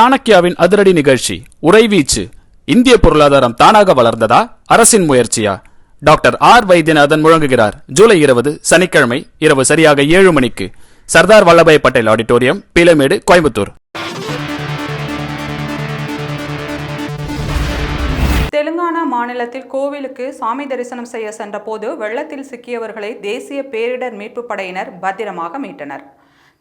சாணக்கியாவின் அதிரடி நிகழ்ச்சி உறைவீச்சு இந்திய பொருளாதாரம் தானாக வளர்ந்ததா? அரசின் முயற்சியா? டாக்டர் ஆர் வைத்தியநாதன் முழங்குகிறார். ஜூலை இருபது சனிக்கிழமை இரவு சரியாக ஏழு மணிக்கு. சர்தார் வல்லபாய் பட்டேல் ஆடிட்டோரியம் பீலமேடு கோயம்புத்தூர். தெலுங்கானா மாநிலத்தில் கோவிலுக்கு சாமி தரிசனம் செய்ய சென்றபோது வெள்ளத்தில் சிக்கியவர்களை தேசிய பேரிடர் மீட்புப் படையினர் பத்திரமாக மீட்டனர்.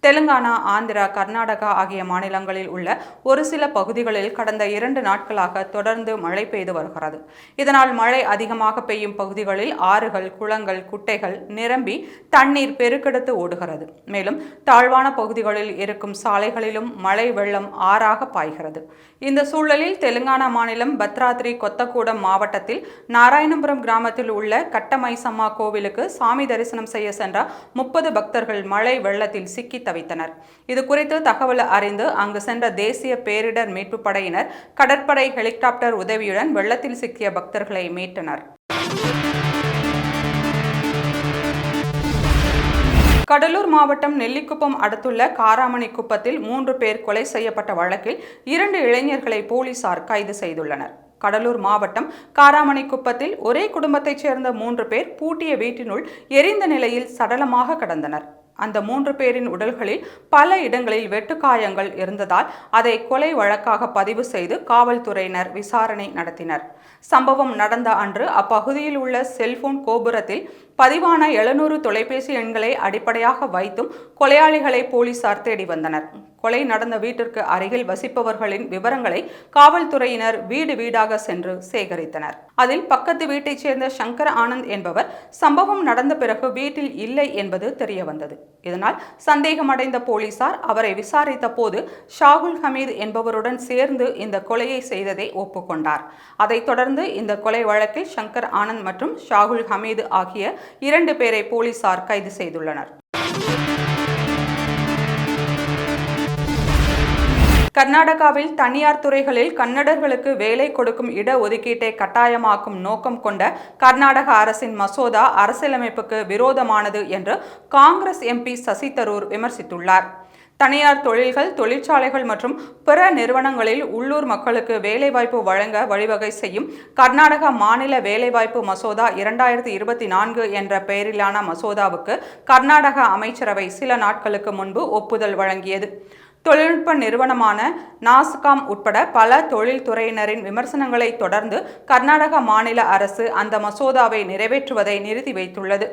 தெலுங்கானா ஆந்திரா கர்நாடகா ஆகிய மாநிலங்களில் உள்ள ஒரு சில பகுதிகளில் கடந்த இரண்டு நாட்களாக தொடர்ந்து மழை பெய்து வருகிறது. இதனால் மழை அதிகமாக பெய்யும் பகுதிகளில் ஆறுகள் குளங்கள் குட்டைகள் நிரம்பி தண்ணீர் பெருக்கெடுத்து ஓடுகிறது. மேலும் தாழ்வான பகுதிகளில் இருக்கும் சாலைகளிலும் மழை வெள்ளம் ஆறாக பாய்கிறது. இந்த சூழலில் தெலுங்கானா மாநிலம் பத்ராத்ரி கொத்தக்கூடம் மாவட்டத்தில் நாராயணபுரம் கிராமத்தில் உள்ள கட்டமைசம்மா கோவிலுக்கு சாமி தரிசனம் செய்ய சென்ற முப்பது பக்தர்கள் மழை வெள்ளத்தில் சிக்கி தவித்தனர் இது குறித்து தகவல் அறிந்து அங்கு சென்ற தேசிய பேரிடர் மீட்புப் படையினர் கடற்படை ஹெலிகாப்டர் உதவியுடன் வெள்ளத்தில் சிக்கிய பக்தர்களை மீட்டனர். கடலூர் மாவட்டம் நெல்லிக்குப்பம் அடுத்துள்ள காராமணி குப்பத்தில் மூன்று பேர் கொலை செய்யப்பட்ட வழக்கில் இரண்டு இளைஞர்களை போலீசார் கைது செய்துள்ளனர். கடலூர் மாவட்டம் காராமணி குப்பத்தில் ஒரே குடும்பத்தைச் சேர்ந்த மூன்று பேர் பூட்டிய வீட்டினுள் எரிந்த நிலையில் சடலமாக கடந்தனர். அந்த மூன்று பேரின் உடல்களில் பல இடங்களில் வெட்டுக்காயங்கள் இருந்ததால் அதை கொலை வழக்காக பதிவு செய்து காவல்துறையினர் விசாரணை நடத்தினர். சம்பவம் நடந்த அன்று அப்பகுதியில் உள்ள செல்போன் கோபுரத்தில் பதிவான எழுநூறு தொலைபேசி எண்களை அடிப்படையாக வைத்தும் கொலையாளிகளை போலீசார் தேடி வந்தனர். கொலை நடந்த வீட்டிற்கு அருகில் வசிப்பவர்களின் விவரங்களை காவல்துறையினர் வீடு வீடாக சென்று சேகரித்தனர். அதில் பக்கத்து வீட்டைச் சேர்ந்த சங்கர் ஆனந்த் என்பவர் சம்பவம் நடந்த பிறகு வீட்டில் இல்லை என்பது தெரிய வந்தது இதனால் சந்தேகமடைந்த போலீசார் அவரை விசாரித்த போது ஷாகுல் ஹமீத் என்பவருடன் சேர்ந்து இந்த கொலையை செய்ததை ஒப்புக்கொண்டார். அதைத் தொடர்ந்து இந்த கொலை வழக்கில் சங்கர் ஆனந்த் மற்றும் ஷாகுல் ஹமீது ஆகிய இரண்டு பேரை போலீசார் கைது செய்துள்ளனர். கர்நாடகாவில் தனியார் துறைகளில் கன்னடர்களுக்கு வேலை கொடுக்கும் இட ஒதுக்கீட்டை கட்டாயமாக்கும் நோக்கம் கொண்ட கர்நாடக அரசின் மசோதா அரசியலமைப்புக்கு விரோதமானது என்று காங்கிரஸ் எம்பி சசி தரூர் விமர்சித்துள்ளார். தனியார் தொழில்கள் தொழிற்சாலைகள் மற்றும் பிற நிறுவனங்களில் உள்ளூர் மக்களுக்கு வேலைவாய்ப்பு வழங்க வழிவகை செய்யும் கர்நாடக மாநில வேலைவாய்ப்பு மசோதா இரண்டாயிரத்தி இருபத்தி நான்கு என்ற பெயரிலான மசோதாவுக்கு கர்நாடக அமைச்சரவை சில நாட்களுக்கு முன்பு ஒப்புதல் வழங்கியது. தொழில்நுட்ப நிறுவனமான நாஸ்காம் உட்பட பல தொழில்துறையினரின் விமர்சனங்களை தொடர்ந்து கர்நாடக மாநில அரசு அந்த மசோதாவை நிறைவேற்றுவதை நிறுத்தி வைத்துள்ளது.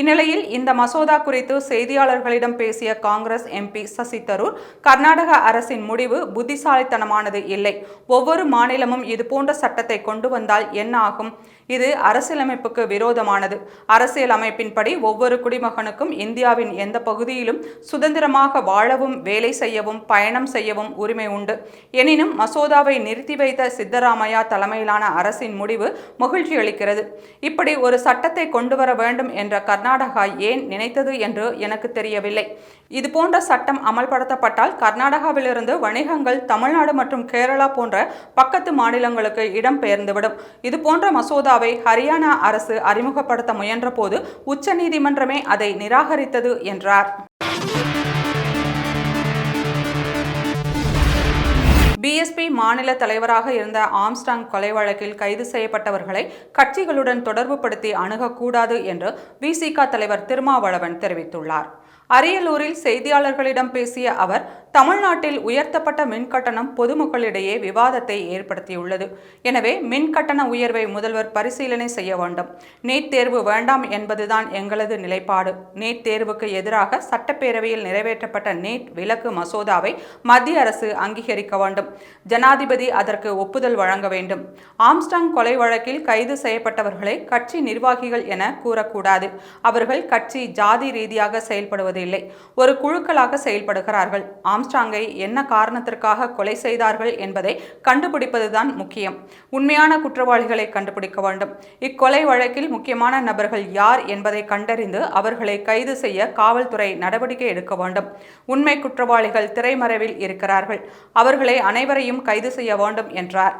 இந்நிலையில் இந்த மசோதா குறித்து செய்தியாளர்களிடம் பேசிய காங்கிரஸ் எம்பி சசி தரூர் கர்நாடக அரசின் முடிவு புத்திசாலித்தனமானது இல்லை. ஒவ்வொரு மாநிலமும் இதுபோன்ற சட்டத்தை கொண்டு வந்தால் என்ன ஆகும்? இது அரசியலமைப்புக்கு விரோதமானது. அரசியல் அமைப்பின்படி ஒவ்வொரு குடிமகனுக்கும் இந்தியாவின் எந்த பகுதியிலும் சுதந்திரமாக வாழவும் வேலை செய்யவும் பயணம் செய்யவும் உரிமை உண்டு. எனினும் மசோதாவை நிறுத்தி வைத்த சித்தராமையா தலைமையிலான அரசின் முடிவு மகிழ்ச்சி அளிக்கிறது. இப்படி ஒரு சட்டத்தை கொண்டு வர வேண்டும் என்ற கர்நாடகா ஏன் நினைத்தது என்று எனக்கு தெரியவில்லை. இதுபோன்ற சட்டம் அமல்படுத்தப்பட்டால் கர்நாடகாவிலிருந்து வணிகங்கள் தமிழ்நாடு மற்றும் கேரளா போன்ற பக்கத்து மாநிலங்களுக்கு இடம் பெயர்ந்துவிடும். இதுபோன்ற மசோதாவை ஹரியானா அரசு அறிமுகப்படுத்த முயன்றபோது உச்சநீதிமன்றமே அதை நிராகரித்தது என்றார். பிஎஸ்பி மாநில தலைவராக இருந்த ஆம்ஸ்டாங் கொலை வழக்கில் கைது செய்யப்பட்டவர்களை கட்சிகளுடன் தொடர்புபடுத்தி அணுகக்கூடாது என்று விசிக தலைவர் திருமாவளவன் தெரிவித்துள்ளார். அரியலூரில் செய்தியாளர்களிடம் பேசிய அவர் தமிழ்நாட்டில் உயர்த்தப்பட்ட மின்கட்டணம் பொதுமக்களிடையே விவாதத்தை ஏற்படுத்தியுள்ளது. எனவே மின் கட்டண உயர்வை முதல்வர் பரிசீலனை செய்ய வேண்டும். நீட் தேர்வு வேண்டாம் என்பதுதான் எங்களது நிலைப்பாடு. நீட் தேர்வுக்கு எதிராக சட்டப்பேரவையில் நிறைவேற்றப்பட்ட நீட் விலக்கு மசோதாவை மத்திய அரசு அங்கீகரிக்க வேண்டும். ஜனாதிபதி அதற்கு ஒப்புதல் வழங்க வேண்டும். ஆம்ஸ்டாங் கொலை வழக்கில் கைது செய்யப்பட்டவர்களை கட்சி நிர்வாகிகள் என கூறக்கூடாது. அவர்கள் கட்சி ஜாதி ரீதியாக இல்லை. ஒரு குழுக்களாக செயல்படுகிறார்கள். ஆம்ஸ்டாங்கை என்ன காரணத்திற்காக கொலை செய்தார்கள் என்பதை கண்டுபிடிப்பதுதான் முக்கியம். உண்மையான குற்றவாளிகளை கண்டுபிடிக்க வேண்டும். இக்கொலை வழக்கில் முக்கியமான நபர்கள் யார் என்பதை கண்டறிந்து அவர்களை கைது செய்ய காவல்துறை நடவடிக்கை எடுக்க வேண்டும். உண்மை குற்றவாளிகள் திரைமறைவில் இருக்கிறார்கள். அவர்களை அனைவரையும் கைது செய்ய வேண்டும் என்றார்.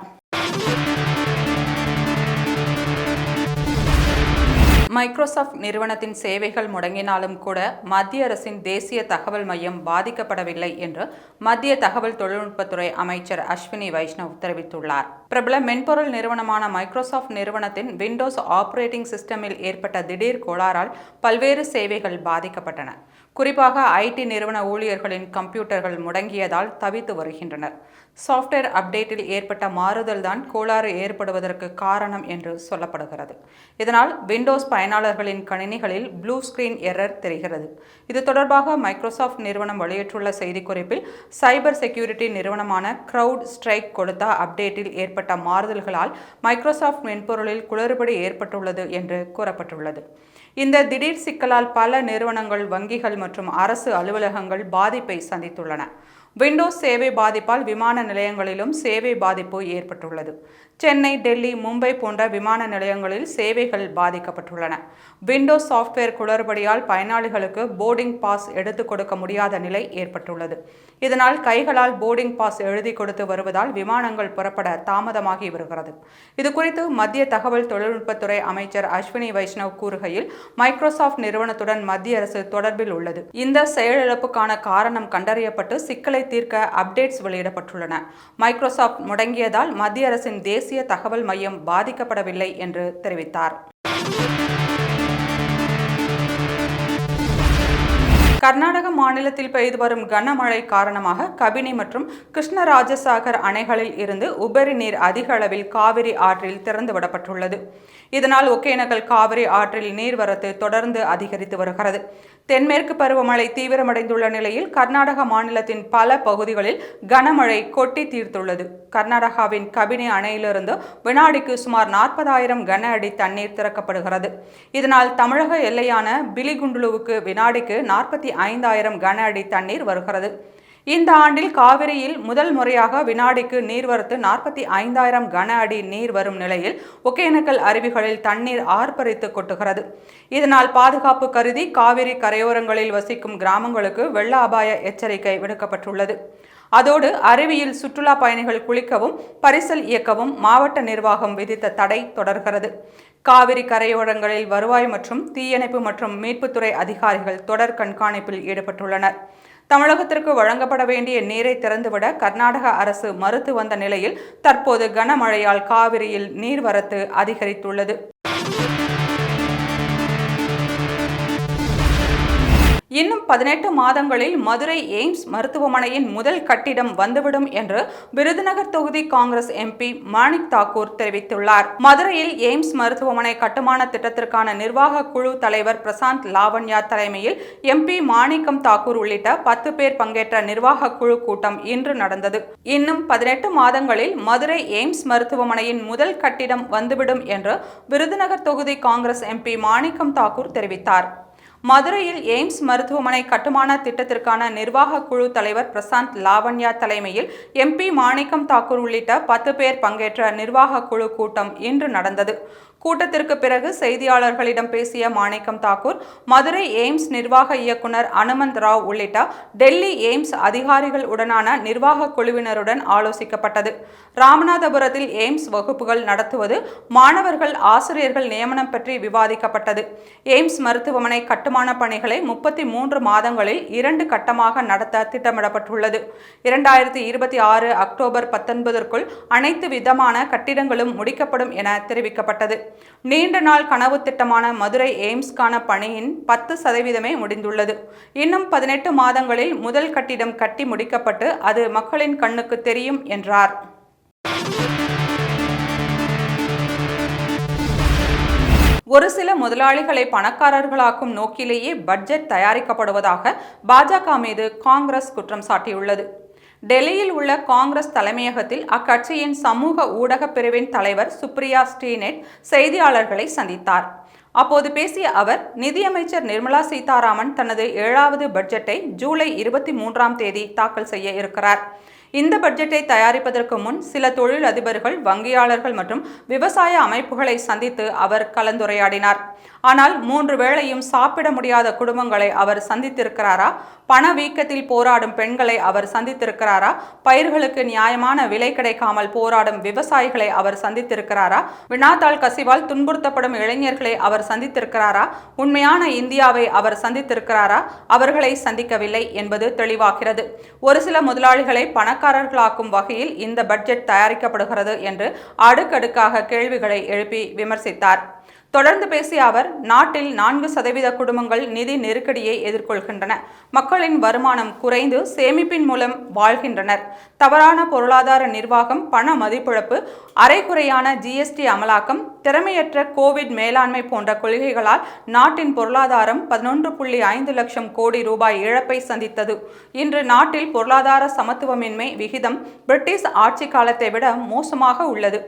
மைக்ரோசாஃப்ட் நிறுவனத்தின் சேவைகள் முடங்கினாலும் கூட மத்திய அரசின் தேசிய தகவல் மையம் பாதிக்கப்படவில்லை என்று மத்திய தகவல் தொழில்நுட்பத்துறை அமைச்சர் அஸ்வினி வைஷ்ணவ் தெரிவித்துள்ளார். பிரபல மென்பொருள் நிறுவனமான மைக்ரோசாஃப்ட் நிறுவனத்தின் விண்டோஸ் ஆபரேட்டிங் சிஸ்டமில் ஏற்பட்ட திடீர் கோளாறால் பல்வேறு சேவைகள் பாதிக்கப்பட்டன. குறிப்பாக ஐடி நிறுவன ஊழியர்களின் கம்ப்யூட்டர்கள் முடங்கியதால் தவித்து வருகின்றனர். சாஃப்ட்வேர் அப்டேட்டில் ஏற்பட்ட மாறுதல்தான் கோளாறு ஏற்படுவதற்கு காரணம் என்று சொல்லப்படுகிறது. இதனால் விண்டோஸ் பயனாளர்களின் கணினிகளில் ப்ளூ ஸ்கிரீன் எரர் தெரிகிறது. இது தொடர்பாக மைக்ரோசாஃப்ட் நிறுவனம் வெளியிட்டுள்ள செய்திக்குறிப்பில் சைபர் செக்யூரிட்டி நிறுவனமான க்ரௌட் ஸ்ட்ரைக் கொடுத்த அப்டேட்டில் ஏற்பட்ட மாறுதல்களால் மைக்ரோசாஃப்ட் மென்பொருளில் குளறுபடி ஏற்பட்டுள்ளது என்று கூறப்பட்டுள்ளது. இந்த திடீர் சிக்கலால் பல நிறுவனங்கள் வங்கிகள் மற்றும் அரசு அலுவலகங்கள் பாதிப்பை சந்தித்துள்ளன. விண்டோஸ் சேவை பாதிப்பால் விமான நிலையங்களிலும் சேவை பாதிப்பு ஏற்பட்டுள்ளது. சென்னை டெல்லி மும்பை போன்ற விமான நிலையங்களில் சேவைகள் பாதிக்கப்பட்டுள்ளன. விண்டோஸ் சாஃப்ட்வேர் குளறுபடியால் பயனாளிகளுக்கு போர்டிங் பாஸ் எடுத்துக் கொடுக்க முடியாத நிலை ஏற்பட்டுள்ளது. இதனால் கைகளால் போர்டிங் பாஸ் எழுதி கொடுத்து வருவதால் விமானங்கள் புறப்பட தாமதமாகி வருகிறது. இதுகுறித்து மத்திய தகவல் தொழில்நுட்பத்துறை அமைச்சர் அஸ்வினி வைஷ்ணவ் கூறுகையில் மைக்ரோசாஃப்ட் நிறுவனத்துடன் மத்திய அரசு தொடர்பில் உள்ளது. இந்த செயலிழப்புக்கான காரணம் கண்டறியப்பட்டு சிக்கலை தீர்க்க அப்டேட்ஸ் வெளியிடப்பட்டுள்ளன. மைக்ரோசாஃப்ட் முடங்கியதால் மத்திய அரசின் தேசிய தகவல் மையம் பாதிக்கப்படவில்லை என்று தெரிவித்தார். கர்நாடக மாநிலத்தில் பெய்து வரும் கனமழை காரணமாக கபினி மற்றும் கிருஷ்ணராஜசாகர் அணைகளில் இருந்து உபரி நீர் அதிக அளவில் காவிரி ஆற்றில் திறந்துவிடப்பட்டுள்ளது இதனால் ஒகேனக்கல் காவிரி ஆற்றில் நீர்வரத்து தொடர்ந்து அதிகரித்து வருகிறது. தென்மேற்கு பருவமழை தீவிரமடைந்துள்ள நிலையில் கர்நாடக மாநிலத்தின் பல பகுதிகளில் கனமழை கொட்டி தீர்த்துள்ளது. கர்நாடகாவின் கபினி அணையிலிருந்து வினாடிக்கு சுமார் நாற்பதாயிரம் கன அடி தண்ணீர் திறக்கப்படுகிறது. இதனால் தமிழக எல்லையான பிலிகுண்டுலுவுக்கு வினாடிக்கு நாற்பத்தி ஐந்தாயிரம் கன அடி தண்ணீர் வருகிறது. இந்த ஆண்டில் காவிரியில் முதல் முறையாக வினாடிக்கு நீர்வரத்து நாற்பத்தி ஐந்தாயிரம் கன அடி நீர் வரும் நிலையில் ஒகேனக்கல் அருவிகளில் தண்ணீர் ஆர்ப்பரித்து கொட்டுகிறது. இதனால் பாதுகாப்பு கருதி காவிரி கரையோரங்களில் வசிக்கும் கிராமங்களுக்கு வெள்ள அபாய எச்சரிக்கை விடுக்கப்பட்டுள்ளது. அதோடு அருவியில் சுற்றுலா பயணிகள் குளிக்கவும் பரிசல் இயக்கவும் மாவட்ட நிர்வாகம் விதித்த தடை தொடர்கிறது. காவிரி கரையோரங்களில் வருவாய் மற்றும் தீயணைப்பு மற்றும் மீட்புத்துறை அதிகாரிகள் தொடர் கண்காணிப்பில் ஈடுபட்டுள்ளனர். தமிழகத்திற்கு வழங்கப்பட வேண்டிய நீரை திறந்துவிட கர்நாடக அரசு மறுத்து வந்த நிலையில் தற்போது கனமழையால் காவிரியில் நீர்வரத்து அதிகரித்துள்ளது. இன்னும் பதினெட்டு மாதங்களில் மதுரை எய்ம்ஸ் மருத்துவமனையின் முதல் கட்டிடம் வந்துவிடும் என்று விருதுநகர் தொகுதி காங்கிரஸ் எம்பி மாணிக் தாக்கூர் தெரிவித்துள்ளார். மதுரையில் எய்ம்ஸ் மருத்துவமனை கட்டுமான திட்டத்திற்கான நிர்வாக குழு தலைவர் பிரசாந்த் லாவண்யா தலைமையில் எம்பி மாணிக்கம் தாக்கூர் உள்ளிட்ட பத்து பேர் பங்கேற்ற நிர்வாக குழு கூட்டம் இன்று நடந்தது. இன்னும் பதினெட்டு மாதங்களில் மதுரை எய்ம்ஸ் மருத்துவமனையின் முதல் கட்டிடம் வந்துவிடும் என்று விருதுநகர் தொகுதி காங்கிரஸ் எம்பி மாணிக்கம் தாக்கூர் தெரிவித்தார். மதுரையில் எய்ம்ஸ் மருத்துவமனை கட்டுமான திட்டத்திற்கான நிர்வாக குழு தலைவர் பிரசாந்த் லாவண்யா தலைமையில் எம்பி மாணிக்கம் தாக்கூர் உள்ளிட்ட பத்து பேர் பங்கேற்ற நிர்வாக குழு கூட்டம் இன்று நடந்தது. கூட்டத்திற்கு பிறகு செய்தியாளர்களிடம் பேசிய மாணிக்கம் தாக்கூர் மதுரை எய்ம்ஸ் நிர்வாக இயக்குனர் அனுமந்த் ராவ் உள்ளிட்ட டெல்லி எய்ம்ஸ் அதிகாரிகள் உடனான நிர்வாக குழுவினருடன் ஆலோசிக்கப்பட்டது. ராமநாதபுரத்தில் எய்ம்ஸ் வகுப்புகள் நடத்துவது மாணவர்கள் ஆசிரியர்கள் நியமனம் பற்றி விவாதிக்கப்பட்டது. எய்ம்ஸ் மருத்துவமனை கட்டுமான பணிகளை முப்பத்தி மூன்று மாதங்களில் இரண்டு கட்டமாக நடத்த திட்டமிடப்பட்டுள்ளது. இரண்டாயிரத்தி இருபத்தி ஆறு அக்டோபர் பத்தொன்பதற்குள் அனைத்து விதமான கட்டிடங்களும் முடிக்கப்படும் என தெரிவிக்கப்பட்டது. நீண்ட நாள் கனவு திட்டமான மதுரை எய்ம்ஸ்க்கான பணியின் பத்து சதவீதமே முடிந்துள்ளது. இன்னும் பதினெட்டு மாதங்களில் முதல் கட்டிடம் கட்டி முடிக்கப்பட்டு அது மக்களின் கண்ணுக்கு தெரியும் என்றார். ஒரு சில முதலாளிகளை பணக்காரர்களாக்கும் நோக்கிலேயே பட்ஜெட் தயாரிக்கப்படுவதாக பாஜக மீது காங்கிரஸ் குற்றம் சாட்டியுள்ளது. டெல்லியில் உள்ள காங்கிரஸ் தலைமையகத்தில் அக்கட்சியின் சமூக ஊடக பிரிவின் தலைவர் சுப்ரியா ஸ்ரீநெட் செய்தியாளர்களை சந்தித்தார். அப்போது பேசிய அவர் நிதியமைச்சர் நிர்மலா சீதாராமன் தனது ஏழாவது பட்ஜெட்டை ஜூலை இருபத்தி மூன்றாம் தேதி தாக்கல் செய்ய இருக்கிறார். இந்த பட்ஜெட்டை தயாரிப்பதற்கு முன் சில தொழில் அதிபர்கள் வங்கியாளர்கள் மற்றும் விவசாய அமைப்புகளை சந்தித்து அவர் கலந்துரையாடினார். ஆனால் மூன்று வேளையும் சாப்பிட முடியாத குடும்பங்களை அவர் சந்தித்திருக்கிறாரா? பணவீக்கத்தில் போராடும் பெண்களை அவர் சந்தித்திருக்கிறாரா? பயிர்களுக்கு நியாயமான விலை கிடைக்காமல் போராடும் விவசாயிகளை அவர் சந்தித்திருக்கிறாரா? வினாத்தாள் கசிவால் துன்புறுத்தப்படும் இளைஞர்களை அவர் சந்தித்திருக்கிறாரா? உண்மையான இந்தியாவை அவர் சந்தித்திருக்கிறாரா? அவர்களை சந்திக்கவில்லை என்பது தெளிவாகிறது. ஒரு சில முதலாளிகளை பணக்காரர்களாக்கும் வகையில் இந்த பட்ஜெட் தயாரிக்கப்படுகிறது என்று அடுக்கடுக்காக கேள்விகளை எழுப்பி விமர்சித்தார். தொடர்ந்து பேசிய அவர் நாட்டில் நான்கு சதவீத குடும்பங்கள் நிதி நெருக்கடியை எதிர்கொள்கின்றன. மக்களின் வருமானம் குறைந்து சேமிப்பின் மூலம் வாழ்கின்றனர். தவறான பொருளாதார நிர்வாகம் பண மதிப்பிழப்பு அரைகுறையான ஜிஎஸ்டி அமலாக்கம் திறமையற்ற கோவிட் மேலாண்மை போன்ற கொள்கைகளால் நாட்டின் பொருளாதாரம் பதினொன்று புள்ளி ஐந்து லட்சம் கோடி ரூபாய் இழப்பை சந்தித்தது. இன்று நாட்டில் பொருளாதார சமத்துவமின்மை விகிதம் பிரிட்டிஷ் ஆட்சி காலத்தை விட மோசமாக உள்ளது.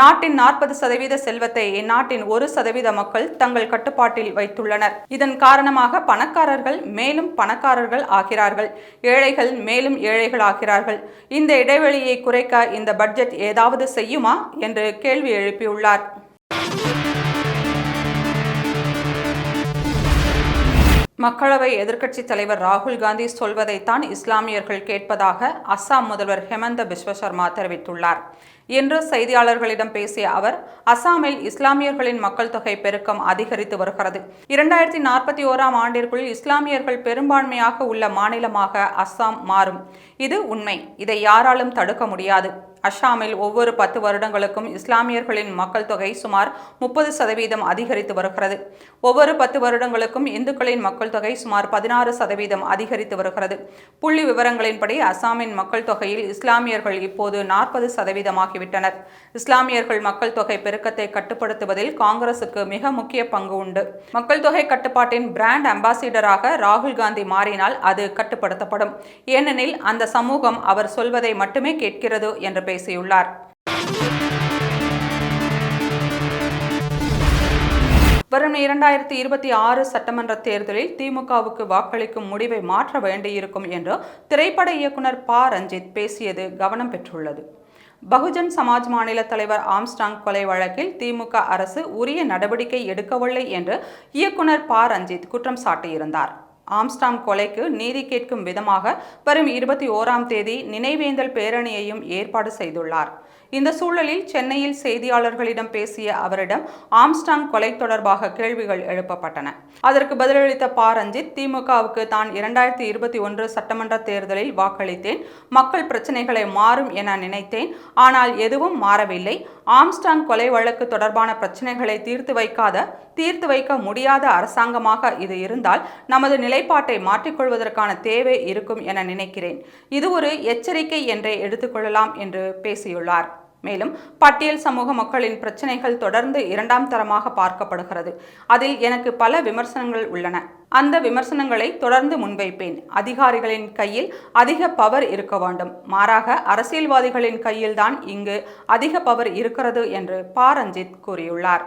நாட்டின் நாற்பது சதவீத செல்வத்தை இந்நாட்டின் ஒரு சதவீத மக்கள் தங்கள் கட்டுப்பாட்டில் வைத்துள்ளனர். இதன் காரணமாக பணக்காரர்கள் மேலும் பணக்காரர்கள் ஆகிறார்கள். ஏழைகள் மேலும் ஏழைகள் ஆகிறார்கள். இந்த இடைவெளியை குறைக்க இந்த பட்ஜெட் ஏதாவது செய்யுமா? என்று கேள்வி எழுப்பியுள்ளார். மக்களவை எதிர்க்கட்சித் தலைவர் ராகுல் காந்தி சொல்வதைத்தான் இஸ்லாமியர்கள் கேட்பதாக அஸ்ஸாம் முதல்வர் ஹெமந்த பிஸ்வ சர்மா தெரிவித்துள்ளார். இன்று செய்தியாளர்களிடம் பேசிய அவர் அசாமில் இஸ்லாமியர்களின் மக்கள் தொகை பெருக்கம் அதிகரித்து வருகிறது. இரண்டாயிரத்தி நாற்பத்தி ஓராம் ஆண்டிற்குள் இஸ்லாமியர்கள் பெரும்பான்மையாக உள்ள மாநிலமாக அஸ்ஸாம் மாறும். இது உண்மை. இதை யாராலும் தடுக்க முடியாது. அஸ்ஸாமில் ஒவ்வொரு பத்து வருடங்களுக்கும் இஸ்லாமியர்களின் மக்கள் தொகை சுமார் முப்பது சதவீதம் அதிகரித்து வருகிறது. ஒவ்வொரு பத்து வருடங்களுக்கும் இந்துக்களின் மக்கள் தொகை சுமார் பதினாறு சதவீதம் அதிகரித்து வருகிறது. புள்ளி விவரங்களின்படி அஸ்ஸாமின் மக்கள் தொகையில் இஸ்லாமியர்கள் இப்போது நாற்பது சதவீதமாகிவிட்டனர். இஸ்லாமியர்கள் மக்கள் தொகை பெருக்கத்தை கட்டுப்படுத்துவதில் காங்கிரசுக்கு மிக முக்கிய பங்கு உண்டு. மக்கள் தொகை கட்டுப்பாட்டின் பிராண்ட் அம்பாசிடராக ராகுல் காந்தி மாறினால் அது கட்டுப்படுத்தப்படும். ஏனெனில் அந்த சமூகம் அவர் சொல்வதை மட்டுமே கேட்கிறது என்று பேசியுள்ளார். வரும் இரண்டாயிரத்தி இருபத்தி ஆறு சட்டமன்ற தேர்தலில் திமுகவுக்கு வாக்களிக்கும் முடிவை மாற்ற வேண்டியிருக்கும் என்று திரைப்பட இயக்குனர் ப. ரஞ்சித் பேசியது கவனம் பெற்றுள்ளது. பகுஜன் சமாஜ் மாநில தலைவர் ஆம்ஸ்டாங் கொலை வழக்கில் திமுக அரசு உரிய நடவடிக்கை எடுக்கவில்லை என்று இயக்குனர் ப. ரஞ்சித் குற்றம் சாட்டியிருந்தார். ஆம்ஸ்டாம் கொலைக்கு நீதி கேட்கும் விதமாக வரும் இருபத்தி ஓராம் தேதி நினைவேந்தல் பேரணியையும் ஏற்பாடு செய்துள்ளார். இந்த சூழலில் சென்னையில் செய்தியாளர்களிடம் பேசிய அவரிடம் ஆம்ஸ்டாங் கொலை தொடர்பாக கேள்விகள் எழுப்பப்பட்டன. அதற்கு பதிலளித்த பாரஞ்சித் ரஞ்சித் திமுகவுக்கு தான் இரண்டாயிரத்தி இருபத்தி ஒன்று சட்டமன்ற தேர்தலில் வாக்களித்தேன். மக்கள் பிரச்சனைகளை மாறும் என நினைத்தேன். ஆனால் எதுவும் மாறவில்லை. ஆம்ஸ்டாங் கொலை வழக்கு தொடர்பான பிரச்சனைகளை தீர்த்து வைக்காத தீர்த்து வைக்க முடியாத அரசாங்கமாக இது இருந்தால் நமது நிலைப்பாட்டை மாற்றிக்கொள்வதற்கான தேவை இருக்கும் என நினைக்கிறேன். இது ஒரு எச்சரிக்கை என்றே எடுத்துக்கொள்ளலாம் என்று பேசியுள்ளார். மேலும் பட்டியல் சமூக மக்களின் பிரச்சனைகள் தொடர்ந்து இரண்டாம் தரமாக பார்க்கப்படுகிறது. அதில் எனக்கு பல விமர்சனங்கள் உள்ளன. அந்த விமர்சனங்களை தொடர்ந்து முன்வைப்பேன். அதிகாரிகளின் கையில் அதிக பவர் இருக்க வேண்டும். மாறாக அரசியல்வாதிகளின் கையில்தான் இங்கு அதிக பவர் இருக்கிறது என்று பா. ரஞ்சித் கூறியுள்ளார்.